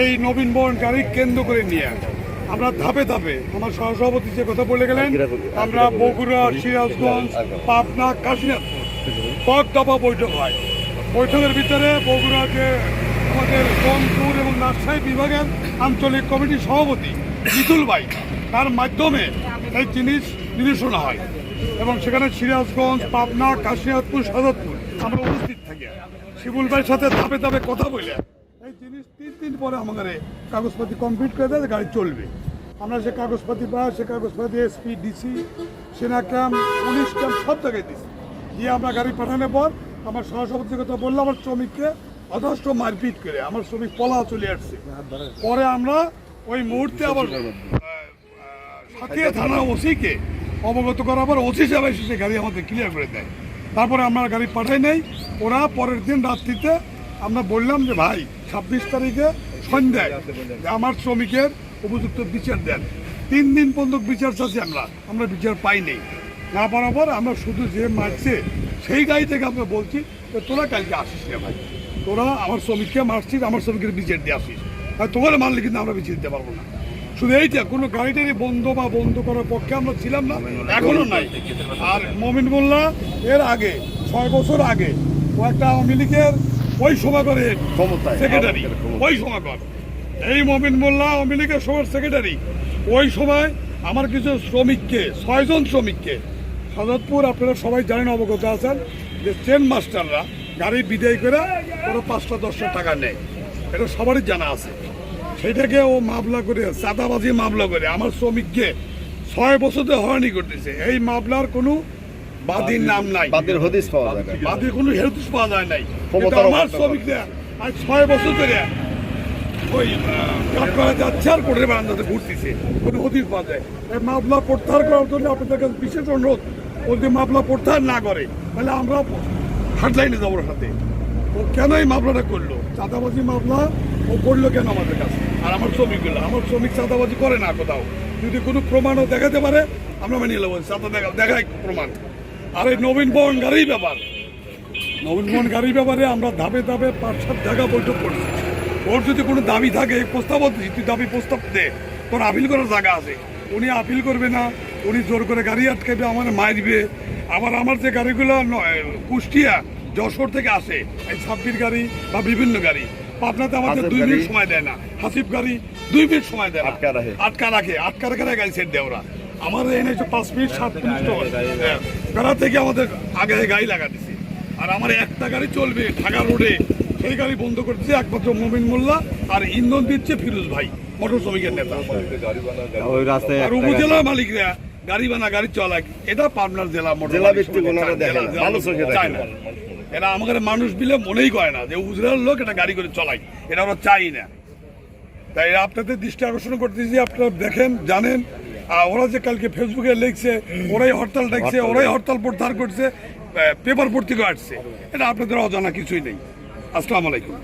এই নবীন বরণ গাড়ি কেন্দ্র করে নিয়ে আমরা ধাপে ধাপে আমার সহসভাপতি যে কথা বলে গেলেন আমরা বগুড়া সিরাজগঞ্জ পাবনা কাশীনাথপুর কয়েক দফা বৈঠক হয়। বৈঠকের ভিতরে বগুড়া যে আমাদের রংপুর এবং রাজশাহী বিভাগের আঞ্চলিক কমিটির সভাপতি জিতুল ভাই তার মাধ্যমে এই জিনিস নিরসনা হয় এবং সেখানে সিরাজগঞ্জ পাবনা কাশীনাথপুর সাদতপুর আমরা উপস্থিত থাকি। শিবুল ভাইয়ের সাথে ধাপে ধাপে কথা বলে দিন পরে আমাদের কাগজপাতি কমপ্লিট করে দেয়, গাড়ি চলবে। আমরা সে কাগজপাতি বা সে কাগজপাতি এসপি ডিসি সেনা ক্যাম্প, পুলিশ ক্যাম্প, সব জায়গায় দিচ্ছি দিয়ে আমরা গাড়ি পাঠানোর পর আমার সহসভাপতির কথা বললাম আমার শ্রমিককে যথেষ্ট মারপিট করে, আমার শ্রমিক পলা চলে আসছে। পরে আমরা ওই মুহূর্তে আবার থানা ওসিকে অবগত করার পর ওসি সাহেব এসে গাড়ি আমাদের ক্লিয়ার করে দেয়। তারপরে আমরা গাড়ি পাঠাই নেই। ওরা পরের দিন রাত্রিতে আমরা বললাম যে, ভাই ছাব্বিশ তারিখে সন্ধ্যায় আমার শ্রমিকের উপযুক্ত বিচার দেন। তিন দিন পর্যন্ত বিচার চাচ্ছি আমরা আমরা বিচার পাই নেই। না পর আমরা শুধু যে মারছে, সেই গাড়ি থেকে আমরা বলছি যে তোরা কালকে আসিস না ভাই। তোরা আমার শ্রমিককে মারছিস, আমার শ্রমিকের বিচার দিয়ে আসিস। আর তোমার মানলে কিন্তু আমরা বিচার দিতে পারব না। শুধু এইটা, কোনো গাড়িটারই বন্ধ বা বন্ধ করার পক্ষে আমরা ছিলাম না, এখনও নাই। আর মমিন মোল্লা এর আগে, ছয় বছর আগে ও একটা আওয়ামী লীগের ওই ক্ষমতায়। সেক্রেটারি ওই কর এই মমিন মোল্লা আওয়ামী লীগের সবার সেক্রেটারি ওই সময় আমার কিছু শ্রমিককে ছয়জন শ্রমিককে সাজাদপুর আপনারা সবাই জানেন অবগত আছেন যে চেন মাস্টাররা গাড়ি বিদায় করে ওরা পাঁচটা দশটা টাকা নেয়। এটা সবারই জানা আছে। সেটাকে ও মামলা করে চাঁদাবাজি মামলা করে আমার শ্রমিককে ছয় বছর ধরে হয়রানি করতেছে। এই মামলার কোনো বাদীর নাম নাই। বাদের হদিস পাওয়া যায় না। বাদীর কোনো পাওয়া যায় নাই। আমার শ্রমিকরা ছয় বছর ধরে ওই করা যাচ্ছে আর কোর্টের বারান্দাতে ঘুরতেছে কোনো হদিস পাওয়া যায়। মামলা প্রত্যাহার করার জন্য আপনাদের কাছে বিশেষ অনুরোধ। মামলা প্রত্যাহার না করে তাহলে আমরা হাটলাইনে যাব সাথে ও কেন এই মামলাটা করল? চাঁদাবাজি মামলা ও করল কেন আমাদের কাছে? আর আমার শ্রমিকগুলো আমার শ্রমিক চাঁদাবাজি করে না কোথাও। যদি কোনো প্রমাণও দেখাতে পারে আমরা মেনে নেব। চাঁদা দেখা দেখাই প্রমাণ। আর এই নবীন বরণ গাড়ির ব্যাপার। নবীন বরণ গাড়ির ব্যাপারে আমরা ধাপে ধাপে পাঁচ সাত জায়গা বৈঠক করছি। ওর যদি কোনো দাবি থাকে প্রস্তাব তুই দাবি প্রস্তাব দে। তোর আপিল করার জায়গা আছে। উনি আপিল করবে না উনি জোর করে গাড়ি আটকাবে আমার মারবে আবার আমার যে গাড়িগুলো কুষ্টিয়া যশোর থেকে আসে এই ছাব্বির গাড়ি বা বিভিন্ন গাড়ি। পাবনাতে আমাদের দুই মিনিট সময় দেয় না। হাসিফ গাড়ি দুই মিনিট সময় দেয় আটকা রাখে। আটকা রাখে আটকা রাখে গাড়ি সেট দেয় ওরা। আমার এনে পাঁচ মিনিট সাত মিনিট হ্যাঁ, বেড়া থেকে আমাদের আগে গাড়ি লাগা দিছে। আর আমার একটা গাড়ি চলবে ঢাকা রোডে সেই গাড়ি বন্ধ করতেছে একমাত্র মোমিন মোল্লা আর ইন্ধন দিচ্ছে ফিরোজ ভাই মোটর শ্রমিকের নেতা। ওই আর উপজেলা মালিকরা গাড়ি বানা গাড়ি চলাক এটা পাবনার জেলা মোটর জেলা মালিক ভিত্তিক ওনারা চায়, না, জেলা ভালো চোখে চায় না। এরা আমাদের মানুষ বিলে মনেই করে না যে উপজেলার লোক এটা গাড়ি করে চলাই এটা আমরা চাই না। তাই আপনাদের দৃষ্টি আকর্ষণ করতেছি আপনারা দেখেন জানেন ওরা যে কালকে ফেসবুকে লিখছে ওরাই হরতাল ডাকছে ওরাই হরতাল প্রত্যাহার করছে পেপার পত্রিকা আসছে। এটা আপনাদের অজানা কিছুই নেই। আসসালামু আলাইকুম।